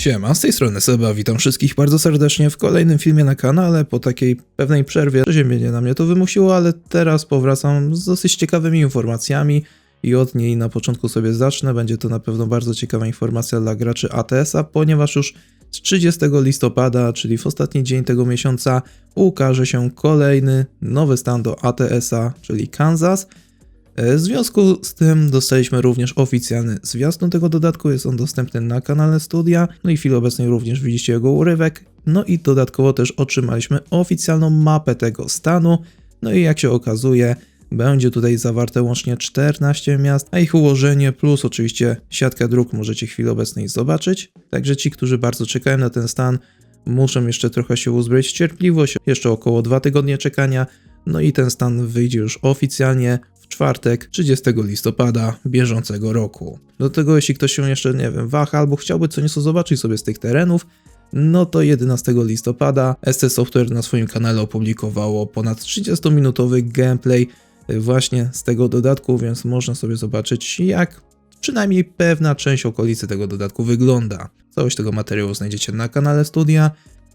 Siema, z tej strony Seba, witam wszystkich bardzo serdecznie w kolejnym filmie na kanale. Po takiej pewnej przerwie przeziębienie na mnie to wymusiło, ale teraz powracam z dosyć ciekawymi informacjami i od niej na początku sobie zacznę. Będzie to na pewno bardzo ciekawa informacja dla graczy ATS-a, ponieważ już z 30 listopada, czyli w ostatni dzień tego miesiąca, ukaże się kolejny nowy stan do ATS-a, czyli Kansas. E, W związku z tym dostaliśmy również oficjalny zwiastun tego dodatku, jest on dostępny na kanale studia, no i w chwili obecnej również widzicie jego urywek, no i dodatkowo też otrzymaliśmy oficjalną mapę tego stanu, no i jak się okazuje, będzie tutaj zawarte łącznie 14 miast, a ich ułożenie plus oczywiście siatkę dróg możecie w chwili obecnej zobaczyć, także ci, którzy bardzo czekają na ten stan, muszą jeszcze trochę się uzbroić w cierpliwość, jeszcze około 2 tygodnie czekania, no i ten stan wyjdzie już oficjalnie czwartek 30 listopada bieżącego roku. Do tego jeśli ktoś się jeszcze, nie wiem, waha albo chciałby co nieco zobaczyć sobie z tych terenów, no to 11 listopada ST Software na swoim kanale opublikowało ponad 30-minutowy gameplay y, właśnie z tego dodatku, więc można sobie zobaczyć jak przynajmniej pewna część okolicy tego dodatku wygląda. Całość tego materiału znajdziecie na kanale studia,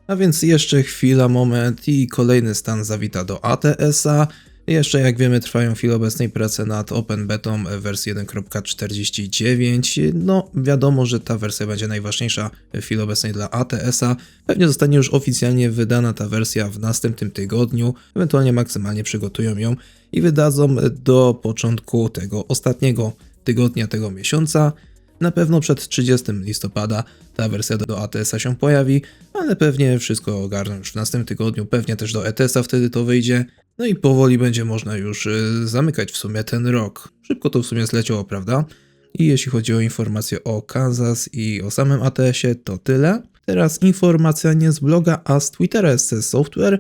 a więc jeszcze chwila, moment i kolejny stan zawita do ATS-a. Jeszcze jak wiemy trwają w chwili obecnej prace nad Open Betą wersji 1.49. No wiadomo, że ta wersja będzie najważniejsza w chwili obecnej dla ATS-a. Pewnie zostanie już oficjalnie wydana ta wersja w następnym tygodniu. Ewentualnie maksymalnie przygotują ją i wydadzą do początku tego ostatniego tygodnia tego miesiąca. Na pewno przed 30 listopada ta wersja do ATS-a się pojawi, ale pewnie wszystko ogarną już w następnym tygodniu, pewnie też do ETS-a wtedy to wyjdzie. No i powoli będzie można już y, zamykać w sumie ten rok. Szybko to w sumie zleciało, prawda? I jeśli chodzi o informacje o Kansas i o samym ATS-ie, to tyle. Teraz informacja nie z bloga, a z Twittera SC Software,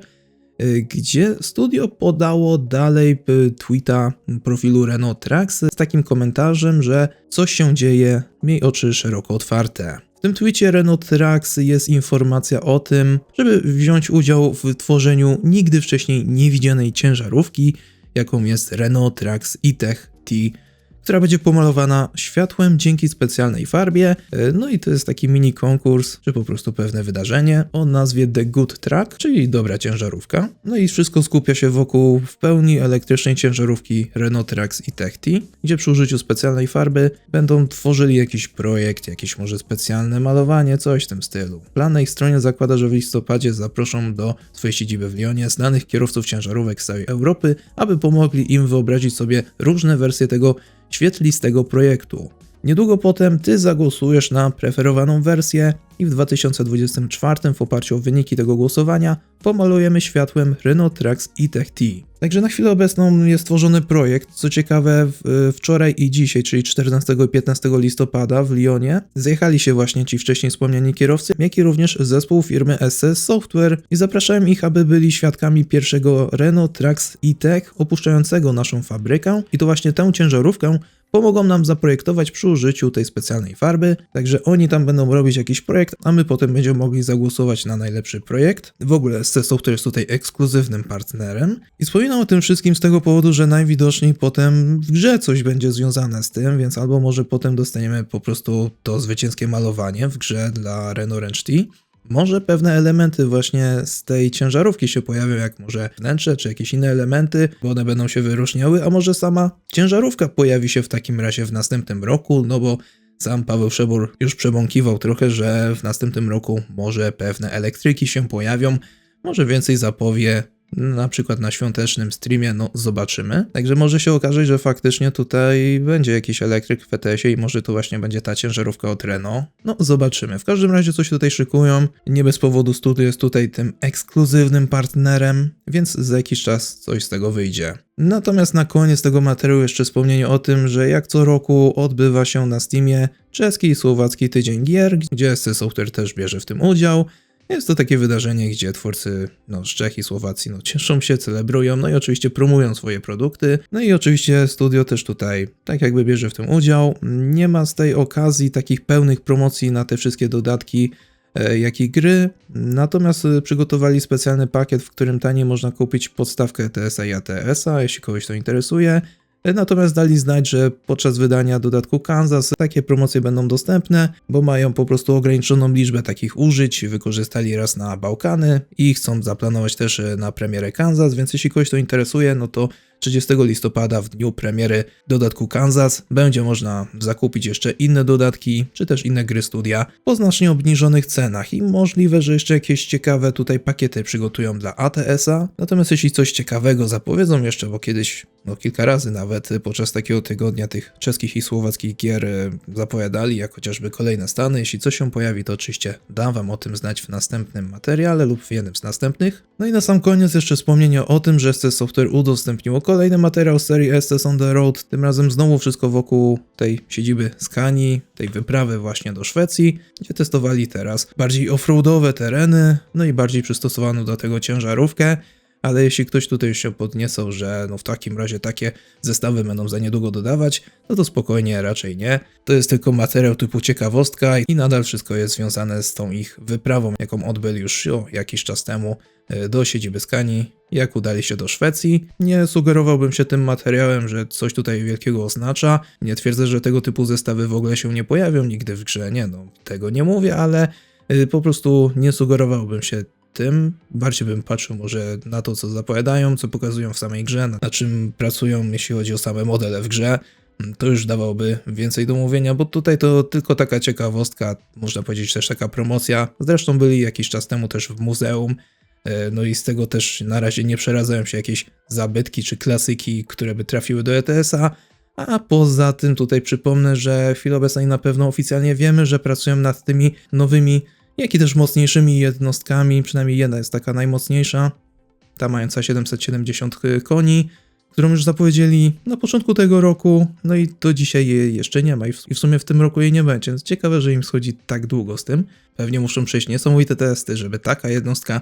y, gdzie studio podało dalej y, tweeta profilu Renault Trax z takim komentarzem, że coś się dzieje, miej oczy szeroko otwarte. Tym tweetie Renault Trax jest informacja o tym, żeby wziąć udział w tworzeniu nigdy wcześniej niewidzianej ciężarówki, jaką jest Renault Trax E-Tech T która będzie pomalowana światłem dzięki specjalnej farbie. E, No i to jest taki mini konkurs, czy po prostu pewne wydarzenie o nazwie The Good Track, czyli dobra ciężarówka. No i wszystko skupia się wokół w pełni elektrycznej ciężarówki Renault Trax i Techti, gdzie przy użyciu specjalnej farby będą tworzyli jakiś projekt, jakieś może specjalne malowanie, coś w tym stylu. Plan na ich stronie zakłada, że w listopadzie zaproszą do swojej siedziby w Lyonie znanych kierowców ciężarówek z całej Europy, aby pomogli im wyobrazić sobie różne wersje tego świetlistego projektu. Niedługo potem ty zagłosujesz na preferowaną wersję i w 2024 w oparciu o wyniki tego głosowania pomalujemy światłem Renault Trax e-Tech T. Także na chwilę obecną jest tworzony projekt. Co ciekawe, wczoraj i dzisiaj, czyli 14 i 15 listopada w Lyonie, zjechali się właśnie ci wcześniej wspomniani kierowcy, jak i również zespół firmy SS Software i zapraszałem ich, aby byli świadkami pierwszego Renault Trax e-Tech opuszczającego naszą fabrykę i to właśnie tę ciężarówkę pomogą nam zaprojektować przy użyciu tej specjalnej farby, także oni tam będą robić jakiś projekt, a my potem będziemy mogli zagłosować na najlepszy projekt. W ogóle SC Software jest tutaj ekskluzywnym partnerem i wspominam o tym wszystkim z tego powodu, że najwidoczniej potem w grze coś będzie związane z tym, więc albo może potem dostaniemy po prostu to zwycięskie malowanie w grze dla Range T, może pewne elementy właśnie z tej ciężarówki się pojawią, jak może wnętrze czy jakieś inne elementy, bo one będą się wyróżniały, a może sama ciężarówka pojawi się w takim razie w następnym roku, no bo sam Paweł Szebur już przebąkiwał trochę, że w następnym roku może pewne elektryki się pojawią, może więcej zapowie na przykład na świątecznym streamie, no zobaczymy. Także może się okazać, że faktycznie tutaj będzie jakiś elektryk w PTS-ie i może to właśnie będzie ta ciężarówka od Renault. No zobaczymy. W każdym razie coś tutaj szykują. Nie bez powodu studio jest tutaj tym ekskluzywnym partnerem, więc za jakiś czas coś z tego wyjdzie. Natomiast na koniec tego materiału jeszcze wspomnienie o tym, że jak co roku odbywa się na Steamie czeski i słowacki tydzień gier, gdzie SC Software też bierze w tym udział. Jest to takie wydarzenie, gdzie twórcy no, z Czech i Słowacji no, cieszą się, celebrują, no i oczywiście promują swoje produkty. No i oczywiście studio też tutaj tak jakby bierze w tym udział. Nie ma z tej okazji takich pełnych promocji na te wszystkie dodatki, e, jak i gry. Natomiast e, przygotowali specjalny pakiet, w którym taniej można kupić podstawkę TSA i ATS-a, jeśli kogoś to interesuje. Natomiast dali znać, że podczas wydania dodatku Kansas takie promocje będą dostępne, bo mają po prostu ograniczoną liczbę takich użyć, wykorzystali raz na Bałkany i chcą zaplanować też e, na premierę Kansas, więc jeśli kogoś to interesuje, no to 30 listopada w dniu premiery dodatku Kansas będzie można zakupić jeszcze inne dodatki, czy też inne gry studia po znacznie obniżonych cenach i możliwe, że jeszcze jakieś ciekawe tutaj pakiety przygotują dla ATS-a. Natomiast jeśli coś ciekawego zapowiedzą jeszcze, bo kiedyś, no kilka razy nawet podczas takiego tygodnia tych czeskich i słowackich gier e, zapowiadali, jak chociażby kolejne stany, jeśli coś się pojawi, to oczywiście dam wam o tym znać w następnym materiale lub w jednym z następnych. No i na sam koniec jeszcze wspomnienie o tym, że SC Software udostępniło kolejny materiał z serii SS on the Road, tym razem znowu wszystko wokół tej siedziby Skani, tej wyprawy właśnie do Szwecji, gdzie testowali teraz bardziej offroadowe tereny, no i bardziej przystosowaną do tego ciężarówkę, ale jeśli ktoś tutaj się podniecał, że no w takim razie takie zestawy będą za niedługo dodawać, no to spokojnie raczej nie. To jest tylko materiał typu ciekawostka i nadal wszystko jest związane z tą ich wyprawą, jaką odbyli już o, jakiś czas temu e, do siedziby Skani, jak udali się do Szwecji. Nie sugerowałbym się tym materiałem, że coś tutaj wielkiego oznacza. Nie twierdzę, że tego typu zestawy w ogóle się nie pojawią nigdy w grze, nie no, tego nie mówię, ale y, po prostu nie sugerowałbym się tym. Bardziej bym patrzył może na to, co zapowiadają, co pokazują w samej grze, na czym pracują, jeśli chodzi o same modele w grze. Mm, To już dawałoby więcej do mówienia, bo tutaj to tylko taka ciekawostka, można powiedzieć też taka promocja. Zresztą byli jakiś czas temu też w muzeum, e, no i z tego też na razie nie przeradzają się jakieś zabytki czy klasyki, które by trafiły do ETS-a. A poza tym tutaj przypomnę, że w chwili obecnej na pewno oficjalnie wiemy, że pracują nad tymi nowymi, jak i też mocniejszymi jednostkami, przynajmniej jedna jest taka najmocniejsza, ta mająca 770 koni, którą już zapowiedzieli na początku tego roku, no i do dzisiaj jej jeszcze nie ma i w, sumie w tym roku jej nie będzie, więc ciekawe, że im schodzi tak długo z tym. Pewnie muszą przejść niesamowite testy, żeby taka jednostka,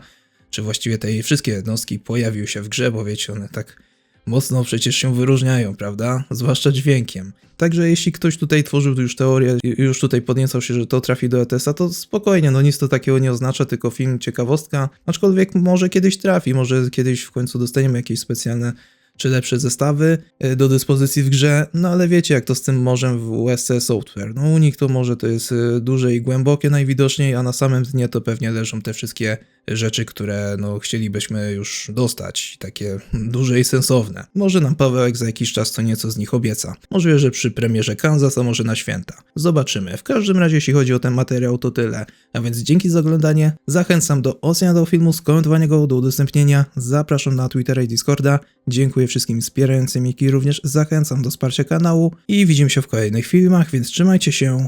czy właściwie te wszystkie jednostki pojawiły się w grze, bo wiecie, one tak mocno przecież się wyróżniają, prawda? Zwłaszcza dźwiękiem. Także jeśli ktoś tutaj tworzył już teorię już tutaj podniecał się, że to trafi do ETS-a, to spokojnie, no nic to takiego nie oznacza, tylko film ciekawostka, aczkolwiek może kiedyś trafi, może kiedyś w końcu dostaniemy jakieś specjalne czy lepsze zestawy y, do dyspozycji w grze, no ale wiecie jak to z tym morzem w USC Software. No unik to może to jest y, duże i głębokie najwidoczniej, a na samym dnie to pewnie leżą te wszystkie rzeczy, które no chcielibyśmy już dostać, takie duże i sensowne. Może nam Pawełek za jakiś czas co nieco z nich obieca. Możliwe, że przy premierze Kansas, a może na święta. Zobaczymy. W każdym razie jeśli chodzi o ten materiał to tyle. A więc dzięki za oglądanie. Zachęcam do oceny tego filmu, skomentowania go, do udostępnienia. Zapraszam na Twittera i Discorda. Dziękuję wszystkim wspierającym, i również zachęcam do wsparcia kanału i widzimy się w kolejnych filmach, więc trzymajcie się.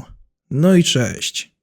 No i cześć.